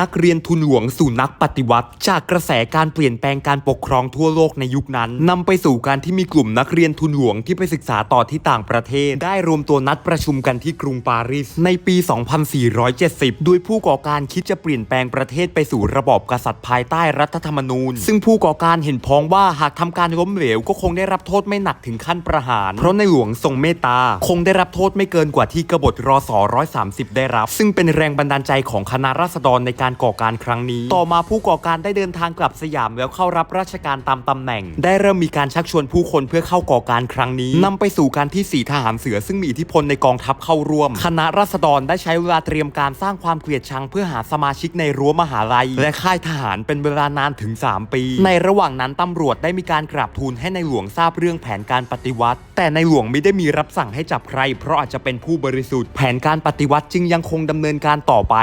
นักเรียนทุนหลวงสู่นักปฏิวัติ จากกระแสการเปลี่ยนแปลงการปกครองทั่วโลกในยุคนั้นนำไปสู่การที่มีกลุ่มนักเรียนทุนหลวงที่ไปศึกษาต่อที่ต่างประเทศ ได้รวมตัวนัดประชุมกันที่กรุงปารีสในปี 2470 โดยผู้ก่อการคิดจะเปลี่ยนแปลงประเทศไปสู่ระบอบกษัตริย์ภายใต้รัฐธรรมนูญ ซึ่งผู้ก่อการเห็นพ้องว่าหากทำการล้มเหลวก็คงได้รับโทษไม่หนักถึงขั้นประหาร เพราะในหลวงทรงเมตตา คงได้รับโทษไม่เกินกว่าที่กบฏรศ130 ได้รับ ซึ่งเป็นแรงบันดาลใจของคณะราษฎรในการก่อการครั้งนี้ ต่อมาผู้ก่อการได้เดินทางกลับสยามแล้วเข้ารับราชการตามตำแหน่ง ได้เริ่มมีการชักชวนผู้คนเพื่อเข้าก่อการครั้งนี้นำไปสู่การที่สีทหารเสือซึ่งมีอิทธิพลในกองทัพเข้าร่วม คณะราษฎรได้ใช้เวลาเตรียมการสร้างความเกลียดชังเพื่อหาสมาชิกในรั้วมหาลัย และค่ายทหารเป็นเวลานานถึง 3 ปี ในระหว่างนั้นตำรวจได้มีการกราบทูลให้ในหลวงทราบเรื่องแผนการปฏิวัติ แต่ในหลวงไม่ได้มีรับสั่งให้จับใคร เพราะอาจจะเป็นผู้บริสุทธิ์แผนการปฏิวัติจึงยังคงดำเนินการต่อไป